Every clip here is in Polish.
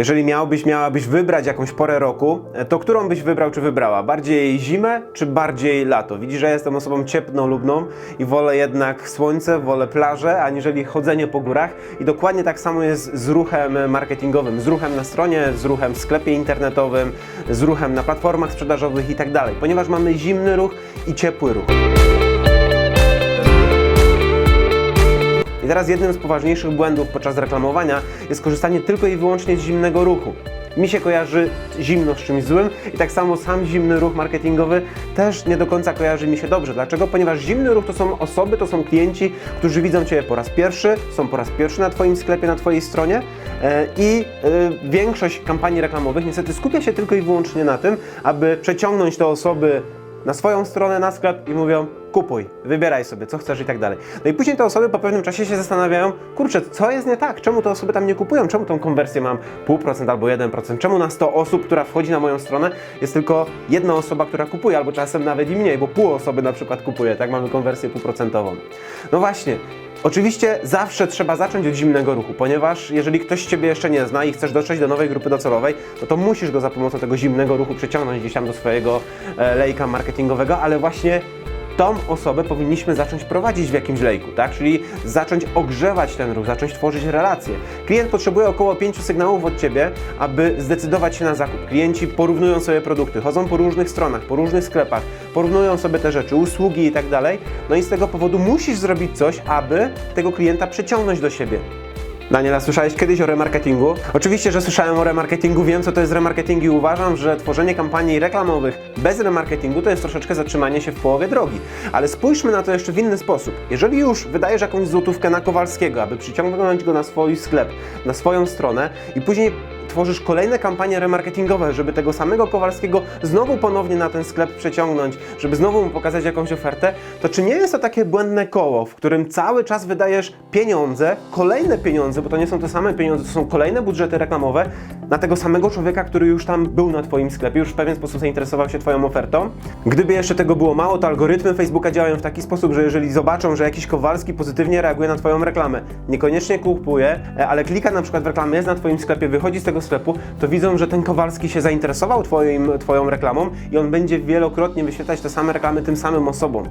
Jeżeli miałbyś, miałabyś wybrać jakąś porę roku, e, to którą byś wybrał czy wybrała? Bardziej zimę czy bardziej lato? Widzisz, że ja jestem osobą ciepnolubną i wolę jednak słońce, wolę plażę, aniżeli chodzenie po górach. I dokładnie tak samo jest z ruchem marketingowym, z ruchem na stronie, z ruchem w sklepie internetowym, z ruchem na platformach sprzedażowych i tak dalej, ponieważ mamy zimny ruch i ciepły ruch. Teraz jednym z poważniejszych błędów podczas reklamowania jest korzystanie tylko i wyłącznie z zimnego ruchu. Mi się kojarzy zimno z czymś złym i tak samo sam zimny ruch marketingowy też nie do końca kojarzy mi się dobrze. Dlaczego? Ponieważ zimny ruch to są osoby, to są klienci, którzy widzą Cię po raz pierwszy, są po raz pierwszy na Twoim sklepie, na Twojej stronie e, i e, większość kampanii reklamowych niestety skupia się tylko i wyłącznie na tym, aby przeciągnąć te osoby na swoją stronę, na sklep i mówią kupuj, wybieraj sobie, co chcesz i tak dalej. No i później te osoby po pewnym czasie się zastanawiają, kurczę, co jest nie tak? Czemu te osoby tam nie kupują? Czemu tą konwersję mam 0,5% albo 1%? Czemu na 100 osób, która wchodzi na moją stronę, jest tylko jedna osoba, która kupuje, albo czasem nawet i mniej, bo pół osoby na przykład kupuje, tak? Mamy konwersję półprocentową. No właśnie, Oczywiście zawsze trzeba zacząć od zimnego ruchu, ponieważ jeżeli ktoś Ciebie jeszcze nie zna i chcesz dotrzeć do nowej grupy docelowej, no to musisz go za pomocą tego zimnego ruchu przeciągnąć gdzieś tam do swojego e, lejka marketingowego, ale właśnie tą osobę powinniśmy zacząć prowadzić w jakimś lejku, tak? Czyli zacząć ogrzewać ten ruch, zacząć tworzyć relacje. Klient potrzebuje około 5 sygnałów od Ciebie, aby zdecydować się na zakup. Klienci porównują sobie produkty, chodzą po różnych stronach, po różnych sklepach, porównują sobie te rzeczy, usługi i tak dalej. No i z tego powodu musisz zrobić coś, aby tego klienta przyciągnąć do siebie. Daniela, słyszałeś kiedyś o remarketingu? Oczywiście, że słyszałem o remarketingu, wiem co to jest remarketing i uważam, że tworzenie kampanii reklamowych bez remarketingu to jest troszeczkę zatrzymanie się w połowie drogi. Ale spójrzmy na to jeszcze w inny sposób. Jeżeli już wydajesz jakąś złotówkę na Kowalskiego, aby przyciągnąć go na swój sklep, na swoją stronę i później tworzysz kolejne kampanie remarketingowe, żeby tego samego Kowalskiego znowu ponownie na ten sklep przeciągnąć, żeby znowu mu pokazać jakąś ofertę, to czy nie jest to takie błędne koło, w którym cały czas wydajesz pieniądze, kolejne pieniądze, bo to nie są te same pieniądze, to są kolejne budżety reklamowe na tego samego człowieka, który już tam był na Twoim sklepie, już w pewien sposób zainteresował się Twoją ofertą. Gdyby jeszcze tego było mało, to algorytmy Facebooka działają w taki sposób, że jeżeli zobaczą, że jakiś Kowalski pozytywnie reaguje na Twoją reklamę, niekoniecznie kupuje, e, ale klika na przykład w reklamę, jest na Twoim sklepie, wychodzi z tego sklepu, to widzą, że ten Kowalski się zainteresował twoim, Twoją reklamą i on będzie wielokrotnie wyświetlać te same reklamy tym samym osobom.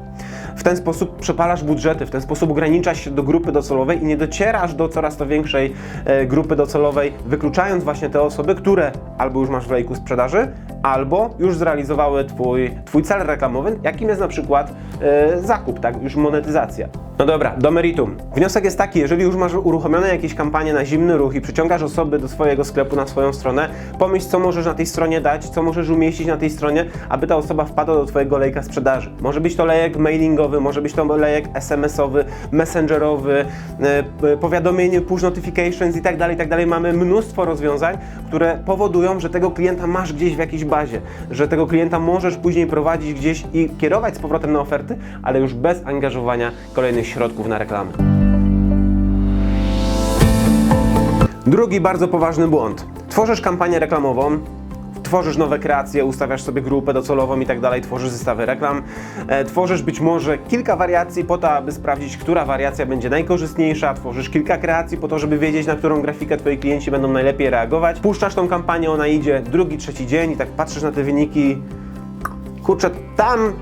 W ten sposób przepalasz budżety, w ten sposób ograniczasz się do grupy docelowej i nie docierasz do coraz to większej e, grupy docelowej, wykluczając właśnie te osoby, które albo już masz w lejku sprzedaży, albo już zrealizowały twój, twój cel reklamowy, jakim jest na przykład e, zakup, tak, już monetyzacja. No dobra, do meritum. Wniosek jest taki, jeżeli już masz uruchomione jakieś kampanie na zimny ruch i przyciągasz osoby do swojego sklepu na swoją stronę, pomyśl, co możesz na tej stronie dać, co możesz umieścić na tej stronie, aby ta osoba wpadła do Twojego lejka sprzedaży. Może być to lejek mailingowy, może być to lejek SMS-owy, messengerowy, e, powiadomienie, push notifications i tak dalej, tak dalej. Mamy mnóstwo rozwiązań, które powodują, że tego klienta masz gdzieś w jakiejś bazie, że tego klienta możesz później prowadzić gdzieś i kierować z powrotem na oferty, ale już bez angażowania kolejnych środków na reklamy. Drugi bardzo poważny błąd. Tworzysz kampanię reklamową, tworzysz nowe kreacje, ustawiasz sobie grupę docelową i tak dalej, tworzysz zestawy reklam, e, tworzysz być może kilka wariacji po to, aby sprawdzić, która wariacja będzie najkorzystniejsza, tworzysz kilka kreacji po to, żeby wiedzieć, na którą grafikę twoi klienci będą najlepiej reagować. Puszczasz tą kampanię, ona idzie drugi, trzeci dzień i tak patrzysz na te wyniki, kurczę, tam,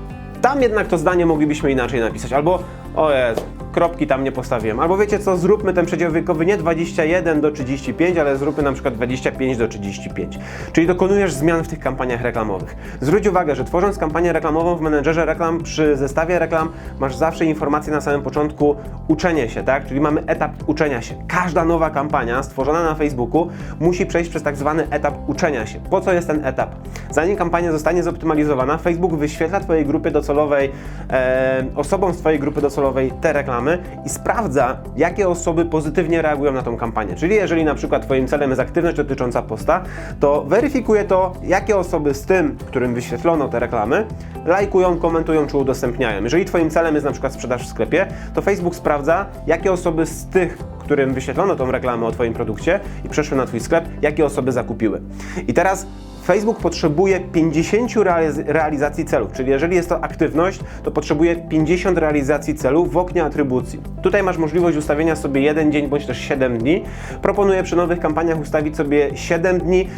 tam jednak to zdanie moglibyśmy inaczej napisać, albo o Jezu, kropki tam nie postawiłem. Albo wiecie co, zróbmy ten przedział wiekowy nie 21 do 35, ale zróbmy na przykład 25 do 35. Czyli dokonujesz zmian w tych kampaniach reklamowych. Zwróć uwagę, że tworząc kampanię reklamową w menedżerze reklam, przy zestawie reklam, masz zawsze informację na samym początku uczenie się, tak? Czyli mamy etap uczenia się. Każda nowa kampania stworzona na Facebooku musi przejść przez tak zwany etap uczenia się. Po co jest ten etap? Zanim kampania zostanie zoptymalizowana, Facebook wyświetla Twojej grupie docelowej, e, osobom z Twojej grupy docelowej te reklamy i sprawdza, jakie osoby pozytywnie reagują na tą kampanię. Czyli jeżeli na przykład Twoim celem jest aktywność dotycząca posta, to weryfikuje to, jakie osoby z tym, którym wyświetlono te reklamy, lajkują, komentują czy udostępniają. Jeżeli Twoim celem jest na przykład sprzedaż w sklepie, to Facebook sprawdza, jakie osoby z tych, którym wyświetlono tą reklamę o Twoim produkcie i przeszły na Twój sklep, jakie osoby zakupiły. I teraz Facebook potrzebuje 50 realiz- realizacji celów, czyli jeżeli jest to aktywność, to potrzebuje 50 realizacji celów w oknie atrybucji. Tutaj masz możliwość ustawienia sobie jeden dzień bądź też 7 dni. Proponuję przy nowych kampaniach ustawić sobie 7 dni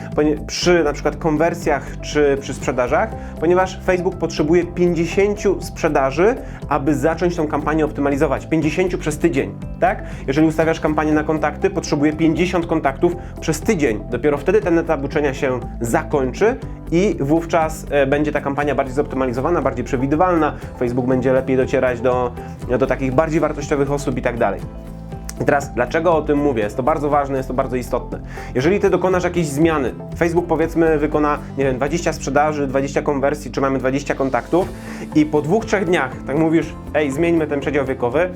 przy na przykład konwersjach czy przy sprzedażach, ponieważ Facebook potrzebuje 50 sprzedaży, aby zacząć tą kampanię optymalizować. 50 przez tydzień, tak? Jeżeli ustawiasz kampanię na kontakty, potrzebuje 50 kontaktów przez tydzień. Dopiero wtedy ten etap uczenia się zakończy i wówczas e, będzie ta kampania bardziej zoptymalizowana, bardziej przewidywalna. Facebook będzie lepiej docierać do, do takich bardziej wartościowych osób i tak dalej. I teraz, dlaczego o tym mówię? Jest to bardzo ważne, jest to bardzo istotne. Jeżeli ty dokonasz jakiejś zmiany, Facebook powiedzmy wykona, nie wiem, 20 sprzedaży, 20 konwersji, czy mamy 20 kontaktów i po dwóch, trzech dniach, tak mówisz, ej, zmieńmy ten przedział wiekowy,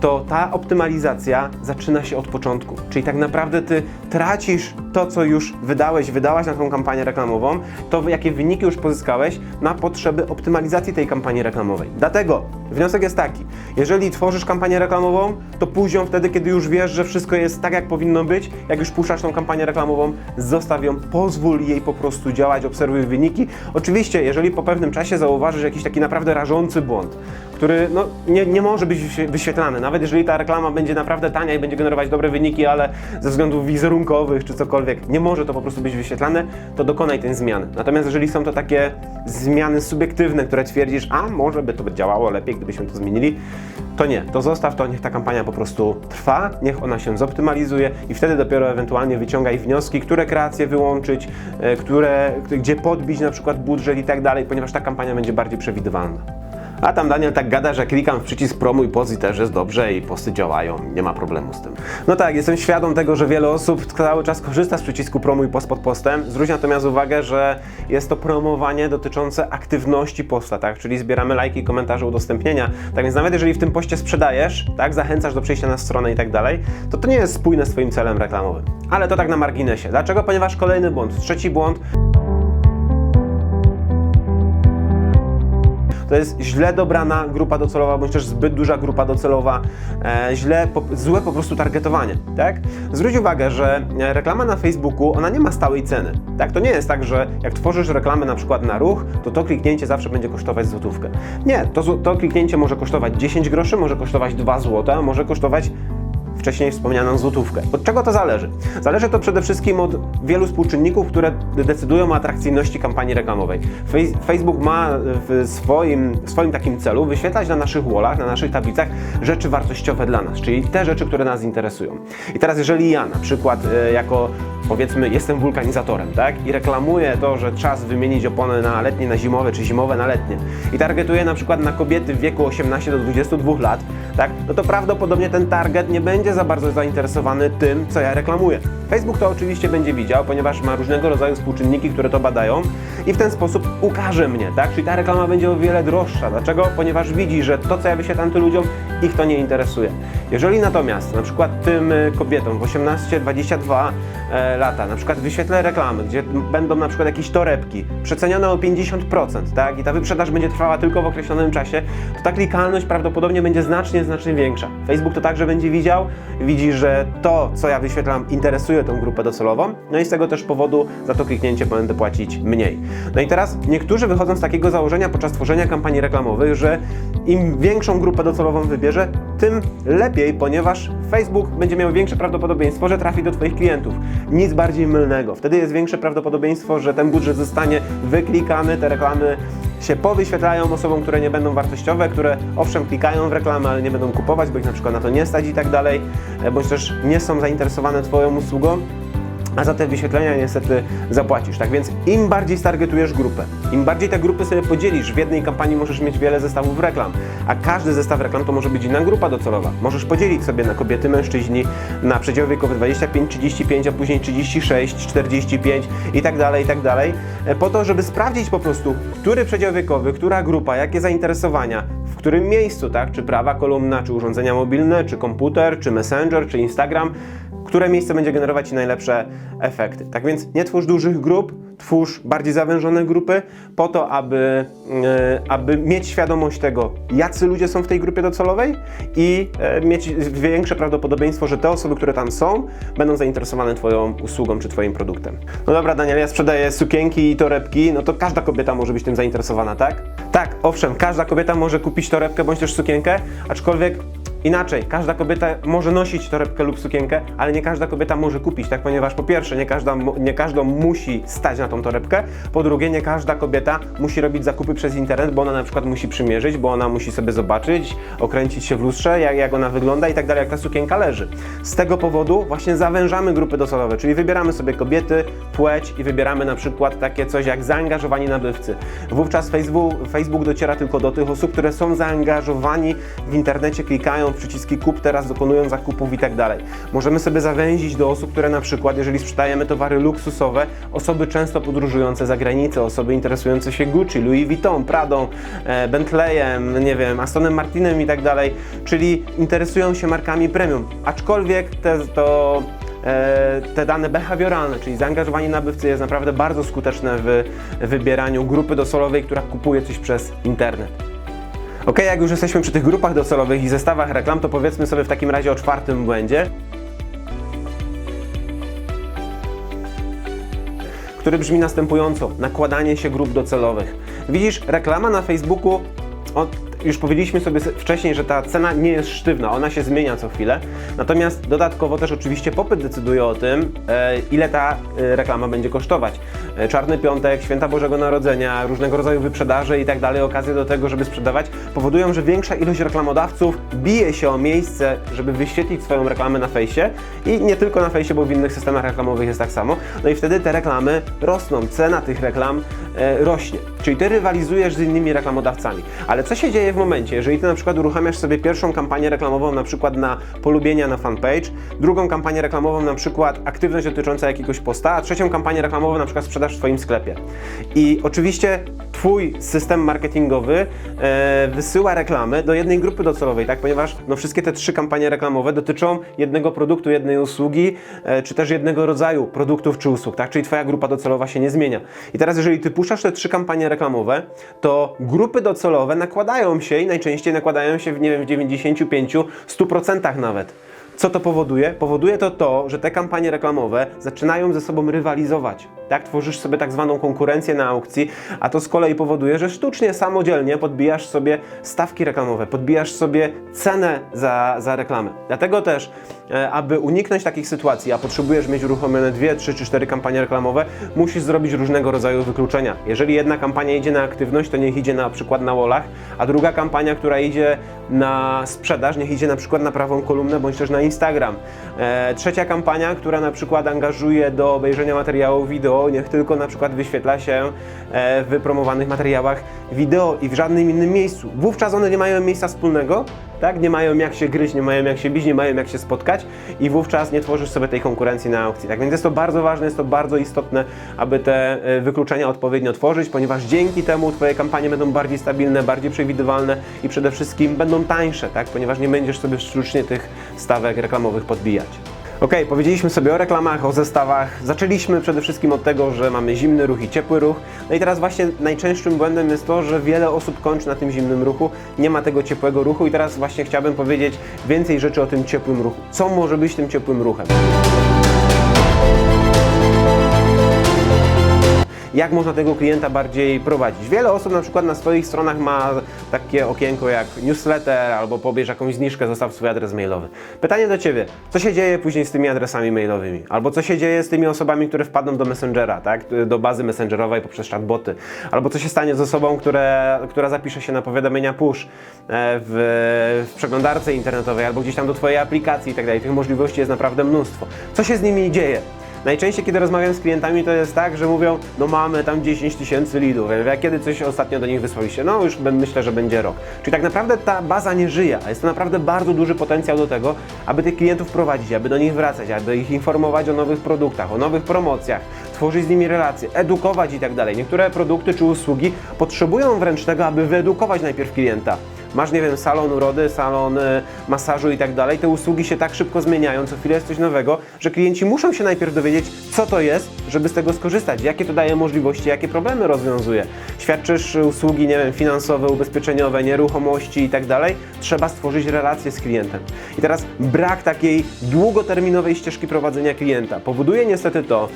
to ta optymalizacja zaczyna się od początku. Czyli tak naprawdę ty tracisz to, co już wydałeś, wydałaś na tą kampanię reklamową, to jakie wyniki już pozyskałeś na potrzeby optymalizacji tej kampanii reklamowej. Dlatego wniosek jest taki, jeżeli tworzysz kampanię reklamową, to pójdź ją wtedy, kiedy już wiesz, że wszystko jest tak, jak powinno być. Jak już puszczasz tą kampanię reklamową, zostaw ją, pozwól jej po prostu działać, obserwuj wyniki. Oczywiście, jeżeli po pewnym czasie zauważysz jakiś taki naprawdę rażący błąd, który no, nie, nie może być wyświe- wyświetlany, nawet jeżeli ta reklama będzie naprawdę tania i będzie generować dobre wyniki, ale ze względów wizerunkowych czy cokolwiek nie może to po prostu być wyświetlane, to dokonaj tej zmiany. Natomiast jeżeli są to takie zmiany subiektywne, które twierdzisz, a może by to działało lepiej, gdybyśmy to zmienili, to nie, to zostaw to, niech ta kampania po prostu trwa, niech ona się zoptymalizuje i wtedy dopiero ewentualnie wyciągaj wnioski, które kreacje wyłączyć, e, które, gdzie podbić na przykład budżet i tak dalej, ponieważ ta kampania będzie bardziej przewidywalna. A tam Daniel tak gada, że klikam w przycisk promuj post i też jest dobrze i posty działają, nie ma problemu z tym. No tak, jestem świadom tego, że wiele osób cały czas korzysta z przycisku promuj post pod postem. Zwróć natomiast uwagę, że jest to promowanie dotyczące aktywności posta, tak? Czyli zbieramy lajki, komentarze, udostępnienia. Tak więc nawet jeżeli w tym poście sprzedajesz, tak, zachęcasz do przejścia na stronę i tak dalej, to to nie jest spójne z Twoim celem reklamowym. Ale to tak na marginesie. Dlaczego? Ponieważ kolejny błąd, trzeci błąd, To jest źle dobrana grupa docelowa, bądź też zbyt duża grupa docelowa, e, źle, po, złe po prostu targetowanie, tak? Zwróć uwagę, że e, reklama na Facebooku, ona nie ma stałej ceny, tak? To nie jest tak, że jak tworzysz reklamę na przykład na ruch, to to kliknięcie zawsze będzie kosztować złotówkę. Nie, to, to kliknięcie może kosztować 10 groszy, może kosztować 2 złota, może kosztować wcześniej wspomnianą złotówkę. Od czego to zależy? Zależy to przede wszystkim od wielu współczynników, które decydują o atrakcyjności kampanii reklamowej. Facebook ma w swoim, w swoim takim celu wyświetlać na naszych wallach, na naszych tablicach rzeczy wartościowe dla nas, czyli te rzeczy, które nas interesują. I teraz jeżeli ja na przykład e, jako powiedzmy jestem wulkanizatorem, tak? I reklamuję to, że czas wymienić opony na letnie, na zimowe, czy zimowe na letnie. I targetuję na przykład na kobiety w wieku 18 do 22 lat, tak? No to prawdopodobnie ten target nie będzie za bardzo zainteresowany tym, co ja reklamuję. Facebook to oczywiście będzie widział, ponieważ ma różnego rodzaju współczynniki, które to badają i w ten sposób ukaże mnie, tak? Czyli ta reklama będzie o wiele droższa. Dlaczego? Ponieważ widzi, że to, co ja wyświetlam tym ludziom, ich to nie interesuje. Jeżeli natomiast na przykład tym y, kobietom w 18-22 e, lata, na przykład wyświetlę reklamy, gdzie będą na przykład jakieś torebki przecenione o 50%, tak? I ta wyprzedaż będzie trwała tylko w określonym czasie, to ta klikalność prawdopodobnie będzie znacznie, znacznie większa. Facebook to także będzie widział, widzi, że to, co ja wyświetlam, interesuje tą grupę docelową, no i z tego też powodu za to kliknięcie będę płacić mniej. No i teraz niektórzy wychodzą z takiego założenia podczas tworzenia kampanii reklamowych, że im większą grupę docelową wybierze, tym lepiej, ponieważ Facebook będzie miał większe prawdopodobieństwo, że trafi do Twoich klientów. Nic bardziej mylnego. Wtedy jest większe prawdopodobieństwo, że ten budżet zostanie wyklikany, te reklamy się powyświetlają osobom, które nie będą wartościowe, które owszem klikają w reklamę, ale nie będą kupować, bo ich na przykład na to nie stać i tak dalej, e, bądź też nie są zainteresowane Twoją usługą a za te wyświetlenia niestety zapłacisz. Tak więc im bardziej stargetujesz grupę, im bardziej te grupy sobie podzielisz, w jednej kampanii możesz mieć wiele zestawów reklam, a każdy zestaw reklam to może być inna grupa docelowa. Możesz podzielić sobie na kobiety, mężczyźni, na przedział wiekowy 25-35, a później 36-45 i tak dalej, i tak dalej, e, po to, żeby sprawdzić po prostu, który przedział wiekowy, która grupa, jakie zainteresowania, w którym miejscu, tak? Czy prawa kolumna, czy urządzenia mobilne, czy komputer, czy messenger, czy Instagram, które miejsce będzie generować najlepsze efekty. Tak więc nie twórz dużych grup, twórz bardziej zawężone grupy po to, aby, e, aby mieć świadomość tego, jacy ludzie są w tej grupie docelowej i e, mieć większe prawdopodobieństwo, że te osoby, które tam są, będą zainteresowane Twoją usługą czy Twoim produktem. No dobra, Daniel, ja sprzedaję sukienki i torebki, no to każda kobieta może być tym zainteresowana, tak? Tak, owszem, każda kobieta może kupić torebkę bądź też sukienkę, aczkolwiek Inaczej, każda kobieta może nosić torebkę lub sukienkę, ale nie każda kobieta może kupić, tak? Ponieważ po pierwsze, nie każda, nie każdą musi stać na tą torebkę, po drugie, nie każda kobieta musi robić zakupy przez internet, bo ona na przykład musi przymierzyć, bo ona musi sobie zobaczyć, okręcić się w lustrze, jak, jak ona wygląda i tak dalej, jak ta sukienka leży. Z tego powodu właśnie zawężamy grupy docelowe, czyli wybieramy sobie kobiety, płeć i wybieramy na przykład takie coś jak zaangażowani nabywcy. Wówczas Facebook, Facebook dociera tylko do tych osób, które są zaangażowani w internecie, klikają przyciski kup teraz, dokonują zakupów i tak dalej. Możemy sobie zawęzić do osób, które na przykład, jeżeli sprzedajemy towary luksusowe, osoby często podróżujące za granicę, osoby interesujące się Gucci, Louis Vuitton, Pradą, e, Bentleyem, nie wiem, Astonem Martinem i tak dalej, czyli interesują się markami premium. Aczkolwiek te, to e, te dane behawioralne, czyli zaangażowanie nabywcy jest naprawdę bardzo skuteczne w wybieraniu grupy docelowej, która kupuje coś przez internet. Ok, jak już jesteśmy przy tych grupach docelowych i zestawach reklam, to powiedzmy sobie w takim razie o czwartym błędzie, który brzmi następująco: nakładanie się grup docelowych. Widzisz, reklama na Facebooku, o, już powiedzieliśmy sobie wcześniej, że ta cena nie jest sztywna, ona się zmienia co chwilę. Natomiast dodatkowo też oczywiście popyt decyduje o tym, e, ile ta e, reklama będzie kosztować. E, Czarny Piątek, Święta Bożego Narodzenia, różnego rodzaju wyprzedaże i tak dalej, okazje do tego, żeby sprzedawać, powodują, że większa ilość reklamodawców bije się o miejsce, żeby wyświetlić swoją reklamę na fejsie i nie tylko na fejsie, bo w innych systemach reklamowych jest tak samo. No i wtedy te reklamy rosną, cena tych reklam rośnie. Czyli ty rywalizujesz z innymi reklamodawcami. Ale co się dzieje w momencie, jeżeli ty na przykład uruchamiasz sobie pierwszą kampanię reklamową na przykład na polubienia na fanpage, drugą kampanię reklamową na przykład aktywność dotycząca jakiegoś posta, a trzecią kampanię reklamową na przykład sprzedaż w swoim sklepie. I oczywiście twój system marketingowy e, wysyła reklamy do jednej grupy docelowej, tak? Ponieważ no, wszystkie te trzy kampanie reklamowe dotyczą jednego produktu, jednej usługi, e, czy też jednego rodzaju produktów czy usług, tak? Czyli twoja grupa docelowa się nie zmienia. I teraz jeżeli ty puszczasz te trzy kampanie reklamowe, to grupy docelowe nakładają się i najczęściej nakładają się w, nie wiem, w 95, 100% nawet. Co to powoduje? Powoduje to to, że te kampanie reklamowe zaczynają ze sobą rywalizować. Tak, tworzysz sobie tak zwaną konkurencję na aukcji, a to z kolei powoduje, że sztucznie, samodzielnie podbijasz sobie stawki reklamowe, podbijasz sobie cenę za, za reklamę. Dlatego też, e, aby uniknąć takich sytuacji, a potrzebujesz mieć uruchomione dwie, trzy czy cztery kampanie reklamowe, musisz zrobić różnego rodzaju wykluczenia. Jeżeli jedna kampania idzie na aktywność, to niech idzie na przykład na wallach, a druga kampania, która idzie na sprzedaż, niech idzie na przykład na prawą kolumnę bądź też na Instagram. E, trzecia kampania, która na przykład angażuje do obejrzenia materiałów wideo, niech tylko na przykład wyświetla się e, w promowanych materiałach wideo i w żadnym innym miejscu. Wówczas one nie mają miejsca wspólnego, tak? Nie mają jak się gryźć, nie mają jak się bić, nie mają jak się spotkać i wówczas nie tworzysz sobie tej konkurencji na aukcji. Tak więc jest to bardzo ważne, jest to bardzo istotne, aby te e, wykluczenia odpowiednio tworzyć, ponieważ dzięki temu Twoje kampanie będą bardziej stabilne, bardziej przewidywalne i przede wszystkim będą tańsze, tak? Ponieważ nie będziesz sobie sztucznie tych stawek reklamowych podbijać. Ok, powiedzieliśmy sobie o reklamach, o zestawach. Zaczęliśmy przede wszystkim od tego, że mamy zimny ruch i ciepły ruch. No i teraz właśnie najczęstszym błędem jest to, że wiele osób kończy na tym zimnym ruchu, nie ma tego ciepłego ruchu i teraz właśnie chciałbym powiedzieć więcej rzeczy o tym ciepłym ruchu. Co może być tym ciepłym ruchem? Jak można tego klienta bardziej prowadzić. Wiele osób na przykład na swoich stronach ma takie okienko jak newsletter albo pobierz jakąś zniżkę, zostaw swój adres mailowy. Pytanie do Ciebie, co się dzieje później z tymi adresami mailowymi? Albo co się dzieje z tymi osobami, które wpadną do Messengera, tak? do bazy messengerowej poprzez chatboty? Albo co się stanie z osobą, które, która zapisze się na powiadomienia push e, w, w przeglądarce internetowej albo gdzieś tam do Twojej aplikacji i tak dalej. Tych możliwości jest naprawdę mnóstwo. Co się z nimi dzieje? Najczęściej, kiedy rozmawiam z klientami, to jest tak, że mówią, no mamy tam 10 tysięcy lidów. Ja kiedy coś ostatnio do nich wysłaliście? No już myślę, że będzie rok. Czyli tak naprawdę ta baza nie żyje, a jest to naprawdę bardzo duży potencjał do tego, aby tych klientów prowadzić, aby do nich wracać, aby ich informować o nowych produktach, o nowych promocjach, tworzyć z nimi relacje, edukować i tak dalej. Niektóre produkty czy usługi potrzebują wręcz tego, aby wyedukować najpierw klienta. Masz, nie wiem, salon urody, salon e, masażu i tak dalej, te usługi się tak szybko zmieniają, co chwilę jest coś nowego, że klienci muszą się najpierw dowiedzieć, co to jest, żeby z tego skorzystać, jakie to daje możliwości, jakie problemy rozwiązuje. Świadczysz usługi, nie wiem, finansowe, ubezpieczeniowe, nieruchomości i tak dalej, trzeba stworzyć relację z klientem. I teraz brak takiej długoterminowej ścieżki prowadzenia klienta powoduje niestety to,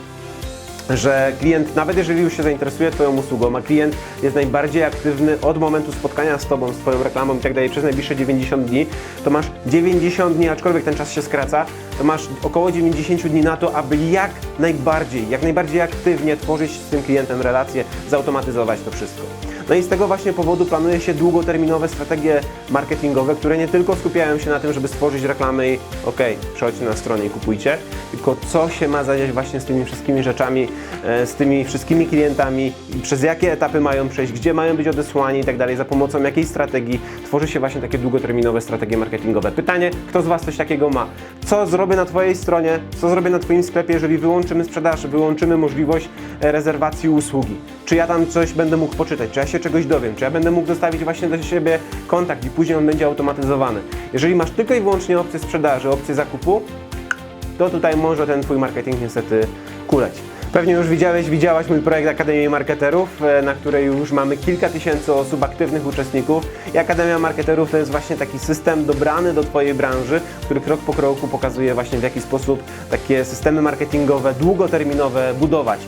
że klient, nawet jeżeli już się zainteresuje Twoją usługą, a klient jest najbardziej aktywny od momentu spotkania z Tobą, z Twoją reklamą i tak dalej przez najbliższe 90 dni, to masz 90 dni, aczkolwiek ten czas się skraca, to masz około 90 dni na to, aby jak najbardziej, jak najbardziej aktywnie tworzyć z tym klientem relacje, zautomatyzować to wszystko. No i z tego właśnie powodu planuje się długoterminowe strategie marketingowe, które nie tylko skupiają się na tym, żeby stworzyć reklamy i okej, przechodźcie na stronę i kupujcie, tylko co się ma zadziać właśnie z tymi wszystkimi rzeczami, e, z tymi wszystkimi klientami, przez jakie etapy mają przejść, gdzie mają być odesłani i tak dalej, za pomocą jakiej strategii tworzy się właśnie takie długoterminowe strategie marketingowe. Pytanie, kto z Was coś takiego ma? Co zrobię na Twojej stronie, co zrobię na Twoim sklepie, jeżeli wyłączymy sprzedaż, wyłączymy możliwość e, rezerwacji usługi? Czy ja tam coś będę mógł poczytać, czy ja się czegoś dowiem, czy ja będę mógł zostawić właśnie do siebie kontakt i później on będzie automatyzowany. Jeżeli masz tylko i wyłącznie opcję sprzedaży, opcję zakupu, to tutaj może ten Twój marketing niestety kuleć. Pewnie już widziałeś, widziałaś mój projekt Akademii Marketerów, e, na której już mamy kilka tysięcy osób, aktywnych uczestników. I Akademia Marketerów to jest właśnie taki system dobrany do Twojej branży, który krok po kroku pokazuje właśnie w jaki sposób takie systemy marketingowe, długoterminowe budować.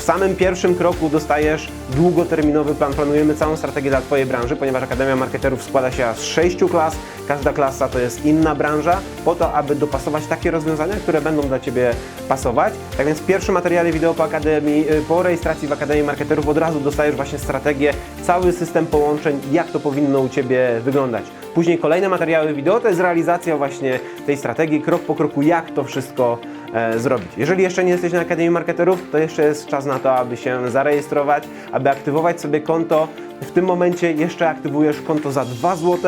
W samym pierwszym kroku dostajesz długoterminowy plan. Planujemy całą strategię dla Twojej branży, ponieważ Akademia Marketerów składa się z sześciu klas. Każda klasa to jest inna branża, po to, aby dopasować takie rozwiązania, które będą dla Ciebie pasować. Tak więc w pierwszym materiale wideo po, Akademii, y, po rejestracji w Akademii Marketerów od razu dostajesz właśnie strategię, cały system połączeń, jak to powinno u Ciebie wyglądać. Później kolejne materiały wideo to jest realizacja właśnie tej strategii, krok po kroku, jak to wszystko zrobić. Jeżeli jeszcze nie jesteś na Akademii Marketerów, to jeszcze jest czas na to, aby się zarejestrować, aby aktywować sobie konto. W tym momencie jeszcze aktywujesz konto za 2 zł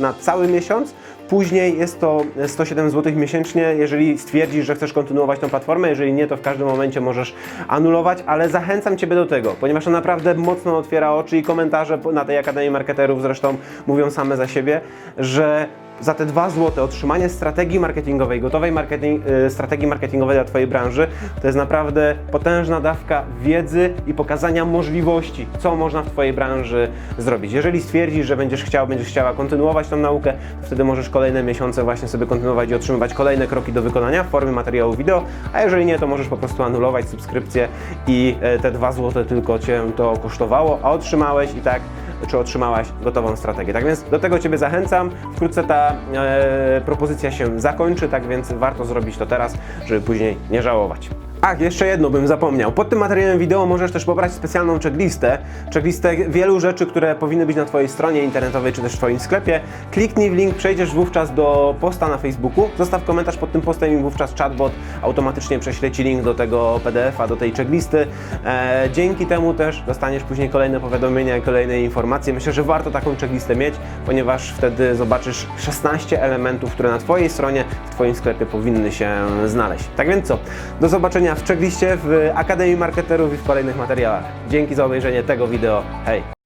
na cały miesiąc. Później jest to 107 zł miesięcznie, jeżeli stwierdzisz, że chcesz kontynuować tą platformę. Jeżeli nie, to w każdym momencie możesz anulować, ale zachęcam Ciebie do tego, ponieważ to naprawdę mocno otwiera oczy i komentarze na tej Akademii Marketerów zresztą mówią same za siebie, że za te 2 zł otrzymanie strategii marketingowej, gotowej marketing, y, strategii marketingowej dla Twojej branży, to jest naprawdę potężna dawka wiedzy i pokazania możliwości, co można w Twojej branży zrobić. Jeżeli stwierdzisz, że będziesz chciał, będziesz chciała kontynuować tą naukę, to wtedy możesz kolejne miesiące właśnie sobie kontynuować i otrzymywać kolejne kroki do wykonania w formie materiału wideo, a jeżeli nie, to możesz po prostu anulować subskrypcję i e, te 2 zł tylko Cię to kosztowało, a otrzymałeś i tak czy otrzymałaś gotową strategię. Tak więc do tego Ciebie zachęcam. Wkrótce ta e, propozycja się zakończy, tak więc warto zrobić to teraz, żeby później nie żałować. Ach, jeszcze jedno bym zapomniał. Pod tym materiałem wideo możesz też pobrać specjalną checklistę. Checklistę wielu rzeczy, które powinny być na Twojej stronie internetowej czy też w Twoim sklepie. Kliknij w link, przejdziesz wówczas do posta na Facebooku, zostaw komentarz pod tym postem i wówczas chatbot automatycznie prześle Ci link do tego PDF-a, do tej checklisty. E, dzięki temu też dostaniesz później kolejne powiadomienia i kolejne informacje. Myślę, że warto taką checklistę mieć, ponieważ wtedy zobaczysz 16 elementów, które na Twojej stronie, w Twoim sklepie powinny się znaleźć. Tak więc co? Do zobaczenia w checkliście w Akademii Marketerów i w kolejnych materiałach. Dzięki za obejrzenie tego wideo. Hej!